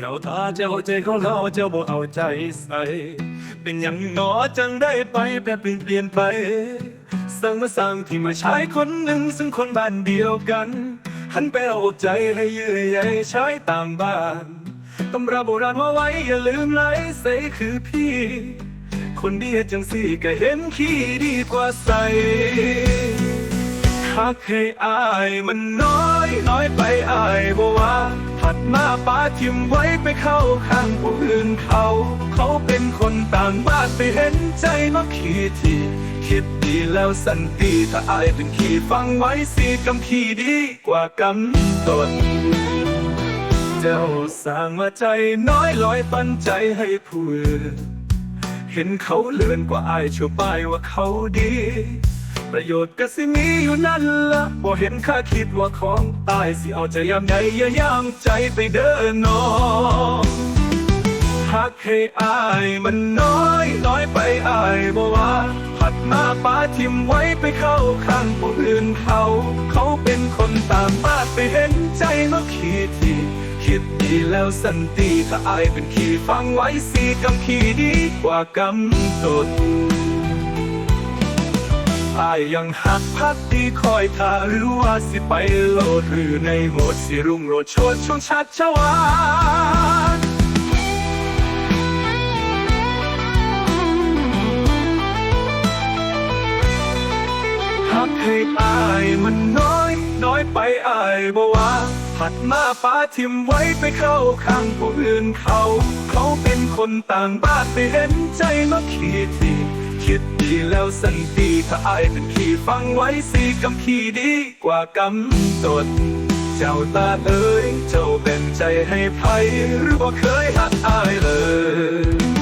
ที่เอาตาเจ้าใจของเราเจ้าบ่เอาใจใส่ เป็นอย่างหนอจังได้ไปแปลเปลี่ยนเปลี่ยนไป สั่งมาสั่งที่มาใช้คนหนึ่งซึ่งคนบ้านเดียวกัน หันไปเอาใจให้เยื่อใยใช้ต่างบ้านตำราโบราณว่าไว้อย่าลืมไหลใส่คือพี่ คนดีจังสี่ก็เห็นขี้ดีกว่าใส่หากให้อายมันน้อยน้อยไปอายบ่ว่า ดมาป้าทิมไว้ไปเข้าข้างผู้อื่นเขา เขาเป็นคนต่างบ้านไปเห็นใจมาขี้ทีคิดดีแล้วสันติถ้าอายเป็นขี้ฟังไว้สีกำขี้ดีกว่ากำตนเจ้าสร้างมาใจน้อยลอยปันใจให้ผู้อื่นเห็นเขาเลื่อนกว่าอายชัวป้ายว่าเขาดี ประโยชน์ก็สิมีอยู่นั่นละบ่เห็นค่าคิดว่าของตายสิเอาใจยามใดอย่ายามใจไปเดินนองหากให้อายมันน้อยน้อยไปอายบ่ว่าผัดมาป้าทิมไว้ไปเข้าข้างผู้อื่นเขา เขาเป็นคนต่างบ้าไปเห็นใจมาขีดทีคิดดีแล้วสันติถ้าอายเป็นขี้ฟังไว้สีกำขี้ดีกว่ากำตด อายยังหักพักดีคอยท่าหรือว่าสิไปโลดหรือในโหมดสิรุ่งโรดชดช่วงชัดชวานหักให้อายมันน้อย น้อยไปอายบ่ว่าผัดมาป้าทิมไว้ไปเข้าข้างผู้อื่นเขา เขาเป็นคนต่างบ้านไปเห็นใจมาขีดทีคิดดี แล้วสันติถ้าอายเป็นขี้ฟังไว้สีกำขี้ดีกว่ากำตด เจ้าตาเอ๋ยเจ้าเป็นใจให้ไพหรือว่าเคยหักอายเลย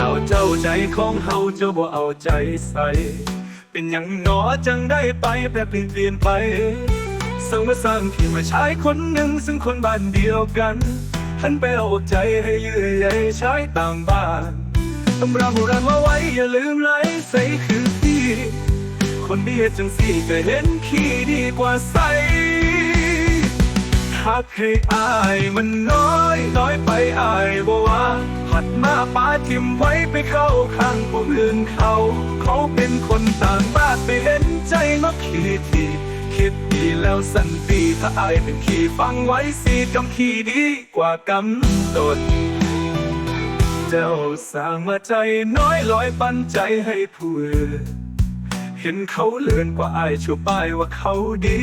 ทุกเราเจ้าใจของเฮาเจ้าบ่เอาใจใส่ เป็นอย่างหนอจังได้ไปแปลเปลี่ยนไปสั่งมาสร้างที่มาใช้คนหนึ่งซึ่งคนบ้านเดียวกันหันไปเอาใจให้เยื่อใยใช้ต่างบ้านตำราโบราณว่าไว้อย่าลืมไหลใส่คือพี่ คนดีจังสี่ก็เห็นขี้ดีกว่าใสหากให้อายมันน้อยน้อยไปอายบ่ว่า ผัดมาป้าทิมไว้ไปเข้าข้างผู้อื่นเขา เขาเป็นคนต่างบ้านไปเห็นใจมาขีดทีคิดดีแล้วสันติถ้าอายเป็นขี้ฟังไว้สีกำขี้ดีกว่ากำตดเจ้าสร้างมาใจน้อยลอยปันใจให้ผู้อื่นเห็นเขาเลื่อนกว่าอายชัวป้ายว่าเขาดี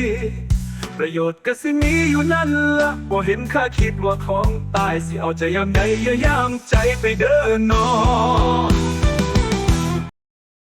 ประโยชน์ก็สิมีอยู่นั่นละบ่เห็นค่าคิดว่าของตายสิเอาใจยามใดอย่าย่ามใจไปเดินนอง